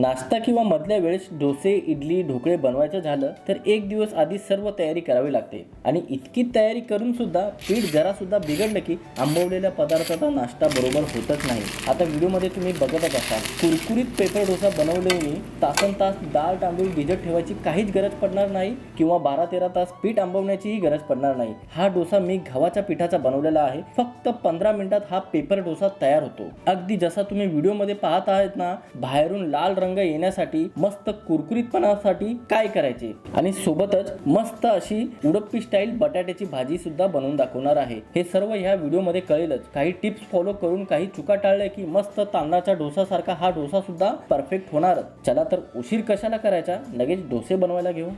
नाश्ता किंवा मधल्या वेळेस डोसे इडली ढोकळे बनवायचं झालं तर एक दिवस आधी सर्व तयारी करावी लागते. आणि इतकी तयारी करून सुद्धा पीठ जरा सुद्धा बिघडलं की आंबवलेल्या पदार्थाचा नाश्ता बरोबर होतच नाही. आता व्हिडिओमध्ये तुम्ही बघतच असाल. कुरकुरीत पेपर डोसा बनवल्याने तासन तास डाळ तांदूळ भिजत ठेवायची काहीच गरज पडणार नाही किंवा बारा तेरा तास पीठ आंबवण्याचीही गरज पडणार नाही. हा डोसा मी गव्हाच्या पिठाचा बनवलेला आहे. फक्त पंधरा मिनिटात हा पेपर डोसा तयार होतो. अगदी जसा तुम्ही व्हिडिओमध्ये पाहत आहात ना बाहेरून लाल रंग येण्यासाठी मस्त कुरकुरीतपणासाठी काय करायचे? आणि सोबतच मस्त अशी उडप्पी स्टाईल बटाट्याची भाजी सुद्धा बनवून दाखवणार आहे. हे सर्व ह्या व्हिडिओमध्ये कळेलच. काही टिप्स फॉलो करून काही चुका टाळल्या की मस्त तांदळाच्या डोसासारखा हा डोसा सुद्धा परफेक्ट होणारच. चला तर उशीर कशाला करायचा? लगेच डोसे बनवायला घेऊ.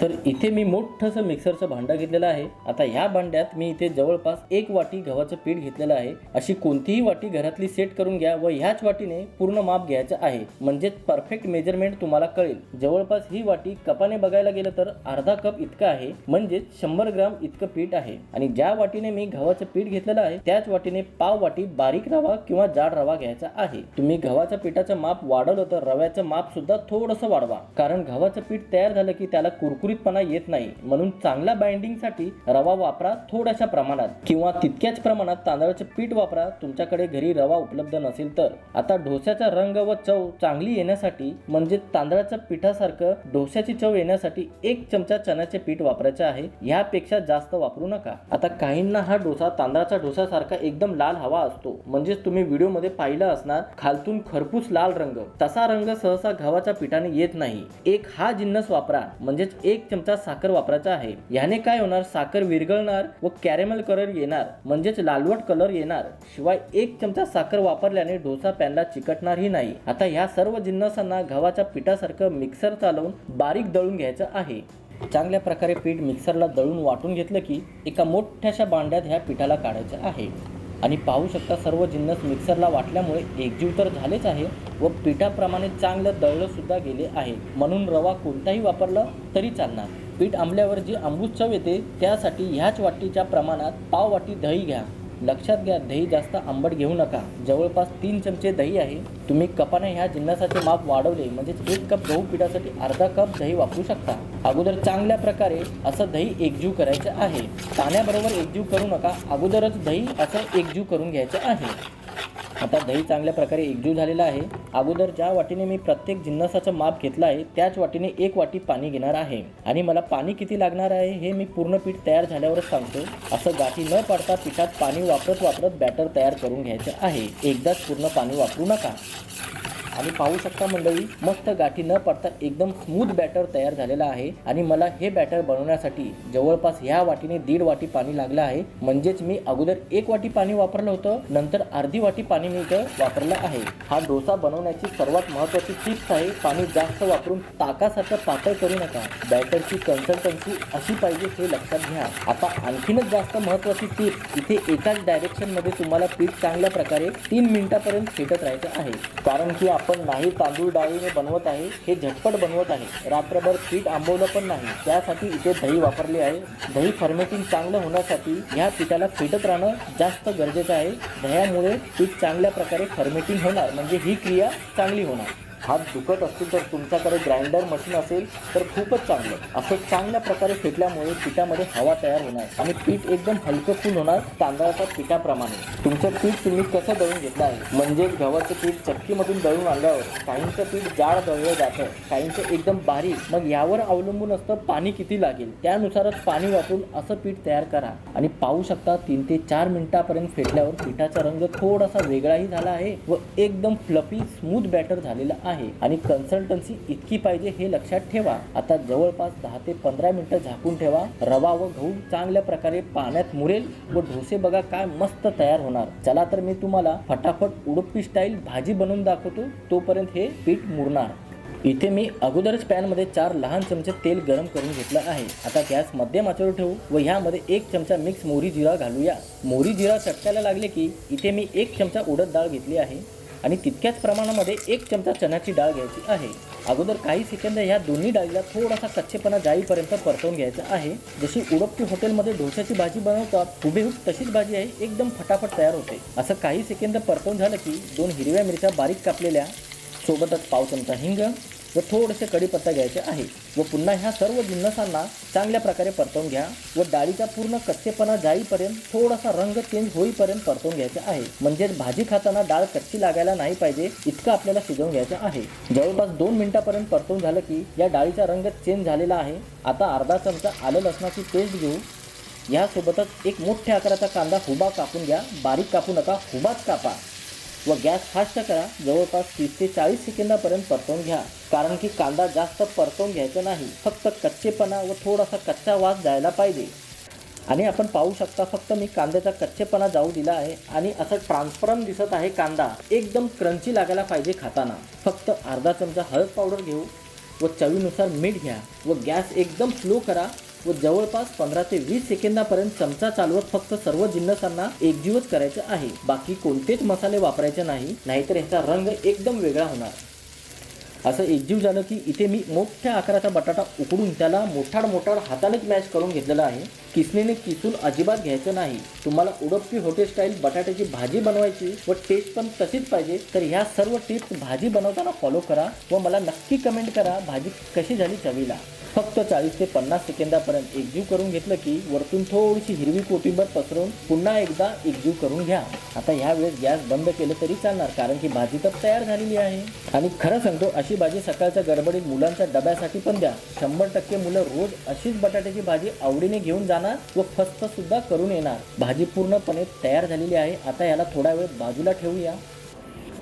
तर इथे मी मोठंसं मिक्सरचं भांडं घेतलेलं आहे. आता ह्या भांड्यात मी इथे जवळपास एक वाटी गव्हाचं पीठ घेतलेलं आहे. अशी कोणतीही वाटी घरातली सेट करून घ्या व ह्याच वाटीने पूर्ण माप घ्यायचं आहे. म्हणजेच परफेक्ट मेजरमेंट तुम्हाला कळेल. जवळपास ही वाटी कपाने बघायला गेलं तर अर्धा कप इतकं आहे. म्हणजेच शंभर ग्राम इतकं पीठ आहे. आणि ज्या वाटीने मी गव्हाचं पीठ घेतलेलं आहे त्याच वाटीने पाव वाटी बारीक रवा किंवा जाड रवा घ्यायचा आहे. तुम्ही गव्हाच्या पिठाचं माप वाढवलं तर रव्याचं माप सुद्धा थोडंसं वाढवा. कारण गव्हाचं पीठ तयार झालं की त्याला कुरकुरीतपणा येत नाही. म्हणून चांगल्या बाइंडिंगसाठी रवा वापरा थोड्याशा प्रमाणात. किंवा तितक्याच प्रमाणात तांदळाचे पीठ वापरा. तुमच्याकडे घरी रवा उपलब्ध नसेल तर. आता ढोस्याचा रंग व चव चांगली येण्यासाठी म्हणजे तांदळाच्या पिठासारखं ढोस्याची चव येण्यासाठी एक चमचा चण्याचे पीठ वापरायचे आहे. ह्यापेक्षा जास्त वापरू नका. आता काहींना हा डोसा तांदळाचा डोसासारखा एकदम लाल हवा असतो. म्हणजेच तुम्ही व्हिडिओमध्ये पाहिलं असणार खालतून खरपूस लाल रंग. तसा रंग सहसा गव्हाच्या पिठाने येत नाही. एक हा जिन्नस वापरा. म्हणजेच एक एक चमचा साखर वापरायचा आहे. याने काय होणार? साखर विरघळणार व कॅरेमल कलर येणार म्हणजेच लालवट कलर येणार. शिवाय एक चमचा साखर वापरल्याने डोसा पॅनला चिकटणारही नाही. आता ह्या सर्व जिन्नसांना गव्हाच्या पिठासारखं मिक्सर चालवून बारीक दळून घ्यायचं आहे. चांगल्या प्रकारे पीठ मिक्सरला दळून वाटून घेतलं की एका मोठ्याशा भांड्यात ह्या पिठाला काढायचं आहे. आणि पाहू शकता सर्व जिन्नस मिक्सरला वाटल्यामुळे एकजीव तर झालेच आहे व पिठाप्रमाणे चांगलं दळलंसुद्धा गेले आहे. म्हणून रवा कोणताही वापरला तरी चालणार. पीठ आंबल्यावर जी आंबूस चव येते त्यासाठी ह्याच वाटीच्या प्रमाणात पाव वाटी दही घ्या. लक्षात घ्या दही जास्त आंबट घेऊ नका. जवळपास तीन चमचे दही आहे. तुम्ही कपाने ह्या जिन्नसाचे माप वाढवले म्हणजेच एक कप गहू पिठासाठी अर्धा कप दही वापरू शकता. अगोदर चांगल्या प्रकारे असं दही एकजीव करायचं आहे. पाण्याबरोबर एकजीव करू नका. अगोदरच दही असं एकजीव करून घ्यायचं आहे. आता दही चांगल्या प्रकारे एकजीव झालेला आहे. अगोदर ज्या वाटीने मी प्रत्येक जिन्नसाचं माप घेतलं आहे त्याच वाटीने एक वाटी पाणी घेणार आहे. आणि मला पाणी किती लागणार आहे हे मी पूर्ण पीठ तयार झाल्यावरच सांगतो. असं गाठी न पाडता पिठात पाणी वापरत वापरत बॅटर तयार करून घ्यायचं आहे. एकदाच पूर्ण पाणी वापरू नका. आणि पाहू शकता मंडळी मस्त गाठी न पडता एकदम स्मूथ बॅटर तयार झालेला आहे. आणि मला हे बॅटर बनवण्यासाठी जवळपास ह्या वाटीने दीड वाटी पाणी लागलं आहे. म्हणजेच मी अगोदर एक वाटी पाणी वापरलं होतं नंतर अर्धी वाटी पाणी मी इथं वापरलं आहे. हा डोसा बनवण्याची सर्वात महत्त्वाची टिप्स आहे पाणी जास्त वापरून ताकासारखं पातळ करू नका. बॅटरची कन्सल्टन्सी अशी पाहिजे हे लक्षात घ्या. आता आणखीनच जास्त महत्त्वाची टिप इथे एकाच डायरेक्शनमध्ये तुम्हाला पीठ चांगल्या प्रकारे तीन मिनिटापर्यंत फेटत राहायचं आहे. कारण की आपण नाही तांदूळ डाळीने बनवत आहे हे झटपट बनवत आहे. रात्रभर पीठ आंबवलं पण नाही. त्यासाठी इथे दही वापरले आहे. दही फर्मेटिंग चांगलं होण्यासाठी ह्या पिठाला फेटत राहणं जास्त गरजेचं आहे. दह्यामुळे पीठ चांगल्या प्रकारे फर्मेटिंग होणार म्हणजे ही क्रिया चांगली होणार. हात दुखत असतील तर तुमच्याकडे ग्राइंडर मशीन असेल तर खूपच चांगलं. असं चांगल्या प्रकारे फेटल्यामुळे पिठामध्ये हवा तयार होणार आणि पीठ एकदम हलकं फुल होणार तांदळाच्या पिठाप्रमाणे. तुमचं पीठ तुम्ही कसं दळून घेतलं आहे? म्हणजे गव्हाचं पीठ चक्कीमधून दळून आणल्यावर काहींचं पीठ जाड दळलं जातं काहींचं एकदम बारीक. मग यावर अवलंबून असतं पाणी किती लागेल? त्यानुसारच पाणी वापरून असं पीठ तयार करा. आणि पाहू शकता तीन ते चार मिनिटापर्यंत फेटल्यावर पिठाचा रंग थोडासा वेगळाही झाला आहे व एकदम फ्लफी स्मूथ बॅटर झालेला आहे आणि कन्सल्टन्सी इतकी पाहिजे हे लक्षात ठेवा. आता जवळपास दहा ते पंधरा मिनिटं झाकून ठेवा. रवा व गहू चांगल्या प्रकारे पाण्यात मुरेल व ढोसे बघा काय मस्त तयार होणार. चला तर मी तुम्हाला फटाफट उडुपी स्टाईल भाजी बनवून दाखवतो. तोपर्यंत हे पीठ मुरणार. इथे मी अगोदरच पॅनमध्ये चार लहान चमचे तेल गरम करून घेतलं आहे. आता गॅस मध्यम आचेवर ठेवू व ह्यामध्ये एक चमचा मिक्स मोहरी जिरा घालूया. मोहरी जिरा चटकायला लागले की इथे मी एक चमचा उडद डाळ घेतली आहे. आणि तितक्याच प्रमाणामध्ये एक चमचा चण्याची डाळ घ्यायची आहे. अगोदर काही सेकंद ह्या दोन्ही डाळीला थोडासा कच्चेपणा जाईपर्यंत परतवून घ्यायचा आहे. जशी उडपती हॉटेलमध्ये डोश्याची भाजी बनवतात हुबेहूब तशीच भाजी आहे एकदम फटाफट तयार होते. असं काही सेकंद परतवून झालं की दोन हिरव्या मिरच्या बारीक कापलेल्या सोबतच पाव चमचा हिंग व थोडेसे कढीपत्ता घ्यायचे आहे. व पुन्हा ह्या सर्व जिन्नसांना चांगल्या प्रकारे परतवून घ्या व डाळीचा पूर्ण कच्चेपणा जाईपर्यंत थोडासा रंग चेंज होईपर्यंत परतवून घ्यायचा आहे. म्हणजेच भाजी खाताना डाळ कच्ची लागायला नाही पाहिजे इतकं आपल्याला शिजवून घ्यायचं आहे. जवळपास दोन मिनिटापर्यंत परतवून झालं की या डाळीचा रंग चेंज झालेला आहे. आता अर्धा चमचा आलं लसणाची पेस्ट घेऊ. यासोबतच एक मोठ्या आकाराचा कांदा हुबा कापून घ्या. बारीक कापू नका हुबाच कापा. व गॅस फास्ट करा. जवळपास तीस ते चाळीस सेकंदापर्यंत परतवून घ्या. कारण की कांदा जास्त परतवून घ्यायचा नाही. फक्त कच्चेपणा व थोडासा कच्चा वास जायला पाहिजे. आणि आपण पाहू शकता फक्त मी कांद्याचा कच्चेपणा जाऊ दिला आहे आणि असं ट्रान्सपरंट दिसत आहे कांदा. एकदम क्रंची लागायला पाहिजे खाताना. फक्त अर्धा चमचा हळद पावडर घेऊ व चवीनुसार मीठ घ्या व गॅस एकदम स्लो करा. व जवळपास पंधरा ते वीस सेकंदापर्यंत चमचा चालवत फक्त सर्व जिन्नसांना एकजीवच करायचं आहे. बाकी कोणतेच मसाले वापरायचे नाही नाहीतर ह्याचा रंग एकदम वेगळा होणार. असं एकजीव झालं की इथे मी मोठ्या आकाराचा बटाटा उकडून त्याला मोठाड मोठाड हातानेच मॅश करून घेतलेला आहे. किसणीने किसून अजिबात घ्यायचं नाही. तुम्हाला उडप्पी हॉटेल स्टाईल बटाट्याची भाजी बनवायची व टेस्ट पण तशीच पाहिजे तर ह्या सर्व टिप्स भाजी बनवताना फॉलो करा व मला नक्की कमेंट करा भाजी कशी झाली चवीला. फक्त चाळीस ते पन्नास सेकंदापर्यंत एकजीव करून घेतलं की वरतून थोडीशी हिरवी कोथिंबर पसरवून पुन्हा एकदा एकजीव करून घ्या. आता ह्या वेळेस गॅस बंद केलं तरी चालणार कारण की भाजी तर तयार झालेली आहे. आणि खरं सांगतो अशी भाजी सकाळच्या गडबडीत मुलांच्या डब्यासाठी पण द्या. शंभर टक्के मुलं रोज अशीच बटाट्याची भाजी आवडीने घेऊन जाणार व फस्त सुद्धा करून येणार. भाजी पूर्णपणे तयार झालेली आहे. आता याला थोडा वेळ बाजूला ठेवूया.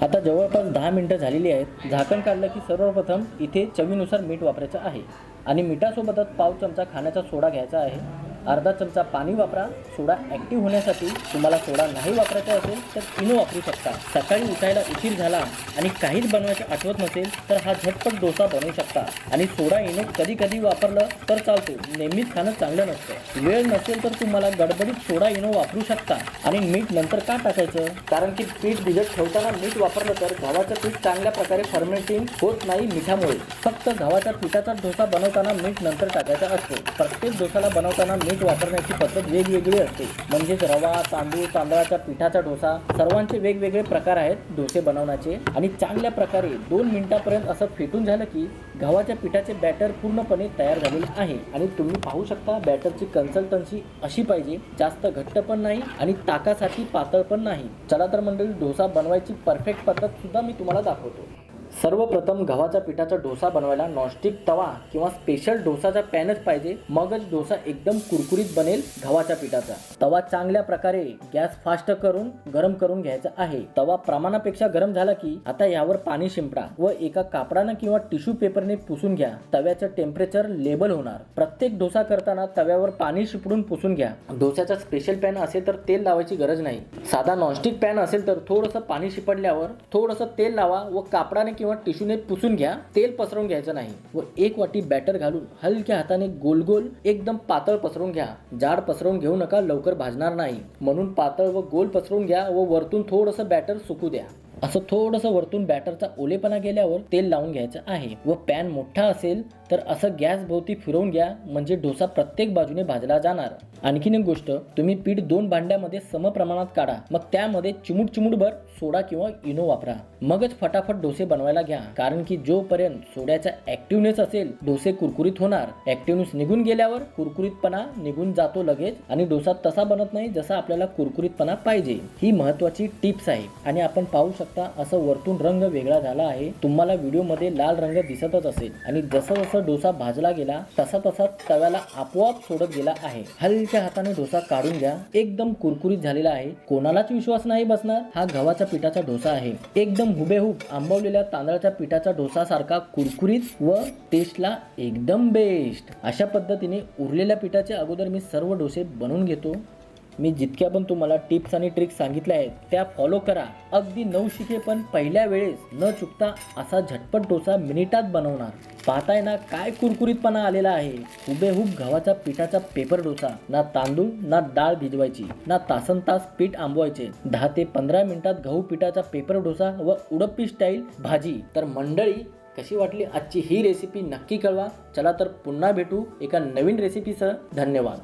आता जवळपास दहा मिनटं झालेली आहेत. झाकण काढलं की सर्वप्रथम इथे चवीनुसार मीठ वापरायचं आहे. आणि मिठासोबतच पाव चमचा खाण्याचा सोडा घ्यायचा आहे. अर्धा चमचा पाणी वापरा. सोडा ॲक्टिव्ह होण्यासाठी तुम्हाला सोडा नाही वापरायचा असेल तर इनो वापरू शकता. सकाळी उठायला उशीर झाला आणि काहीच बनवायचं आठवत नसेल तर हा झटपट डोसा बनवू शकता. आणि सोडा इनो कधी कधी वापरलं तर चालतो. नेहमीच खाणं चांगलं नसतं. वेळ नसेल तर तुम्हाला गडबडीत सोडा इनो वापरू शकता. आणि मीठ नंतर का टाकायचं? कारण की पीठ भिजत ठेवताना मीठ वापरलं तर गव्हाचं पीठ चांगल्या प्रकारे फर्मेंटिंग होत नाही मिठामुळे. फक्त गव्हाच्या पिठाचा डोसा बनवताना मीठ नंतर टाकायचा असतो. प्रत्येक डोसाला बनवताना मीठ वापरण्याची पद्धत वेगवेगळी असते. म्हणजेच रवा तांदूळ तांदळाच्या पिठाचा डोसा सर्वांचे वेगवेगळे प्रकार आहेत डोसे बनवण्याचे. आणि चांगल्या प्रकारे दोन मिनिटापर्यंत असं फेटून झालं की गव्हाच्या पिठाचे बॅटर पूर्णपणे तयार झालेले आहे. आणि तुम्ही पाहू शकता बॅटरची कन्सल्टन्सी अशी पाहिजे जास्त घट्ट पण नाही आणि ताकासाठी पातळ पण नाही. चला तर मंडळी डोसा बनवायची परफेक्ट पद्धत सुद्धा मी तुम्हाला दाखवतो. सर्वप्रथम गव्हाच्या पिठाचा डोसा बनवायला नॉनस्टिक तवा किंवा स्पेशल डोसाचा पॅनच पाहिजे. मगच डोसा एकदम कुरकुरीत बनेल गव्हाच्या पिठाचा. तवा चांगल्या प्रकारे गॅस फास्ट करून गरम करून घ्यायचा आहे. तवा प्रमाणापेक्षा गरम झाला की आता यावर पाणी शिंपडा व एका कापडानं किंवा टिश्यू पेपरने पुसून घ्या. तव्याचं टेम्परेचर लेबल होणार. प्रत्येक डोसा करताना तव्यावर पाणी शिपडून पुसून घ्या. डोस्याचा स्पेशल पॅन असेल तर तेल लावायची गरज नाही. साधा नॉनस्टिक पॅन असेल तर थोडंसं पाणी शिपडल्यावर थोडंसं तेल लावा व कापडाने किंवा टिश्यूने पुसून घ्या तेल पसरवून घ्यायचं नाही. व एक वाटी बॅटर घालून हलक्या हाताने गोल गोल एकदम पातळ पसरवून घ्या. जाड पसरवून घेऊ नका लवकर भाजणार नाही. म्हणून पातळ व गोल पसरवून घ्या व वरतून थोडंसं बॅटर सुकू द्या. असं थोडंसं वरतून बॅटरचा ओलेपणा गेल्यावर तेल लावून घ्यायचं आहे. व पॅन मोठा असेल तर असं गॅस भोवती फिरवून घ्या म्हणजे डोसा प्रत्येक बाजूने भाजला जाणार. आणखीन एक गोष्ट तुम्ही पीठ दोन भांड्यामध्ये सम प्रमाणात काढा. मग त्यामध्ये चिमूट चिमूटभर सोडा किंवा इनो वापरा. मगच फटाफट डोसे बनवायला घ्या. कारण की जोपर्यंत सोड्याचा ऍक्टिव्हनेस असेल डोसे कुरकुरीत होणार. ऍक्टिव्हनेस निघून गेल्यावर कुरकुरीतपणा निघून जातो लगेच आणि डोसा तसा बनत नाही जसा आपल्याला कुरकुरीतपणा पाहिजे. ही महत्वाची टिप्स आहे. आणि आपण पाहू शकतो असं वरतून रंग वेगळा झाला आहे. तुम्हाला व्हिडिओमध्ये लाल रंग दिसतच असेल. आणि जसं जसं डोसा भाजला गेला तसा तसा तव्याला आपोआप सोडत गेला आहे. हलक्या हाताने डोसा काढून घ्या. एकदम कुरकुरीत झालेला आहे. कोणालाच विश्वास नाही बसणार. हा गव्हाच्या पिठाचा डोसा आहे. एकदम हुबेहूब आंबवलेल्या तांदळाच्या पिठाचा डोसा सारखा कुरकुरीत व टेस्टला एकदम बेस्ट अशा पद्धतीने उरलेल्या पिठाच्या अगोदर मी सर्व डोसे बनवून घेतो. मी जितक्या पण तुम्हाला टिप्स आणि ट्रिक्स सांगितल्या आहेत त्या फॉलो करा. अगदी नवशिके पण पहिल्या वेळेस न चुकता असा झटपट डोसा मिनिटात बनवणार. पाहताय ना काय कुरकुरीतपणा आलेला आहे. हुबेहूब गव्हाच्या पिठाचा पेपर डोसा ना तांदूळ ना डाळ भिजवायची ना तासन तास पीठ आंबवायचे. दहा ते पंधरा मिनिटात गहू पिठाचा पेपर डोसा व उडप्पी स्टाईल भाजी. तर मंडळी कशी वाटली आजची ही रेसिपी नक्की कळवा. चला तर पुन्हा भेटू एका नवीन रेसिपीसह धन्यवाद.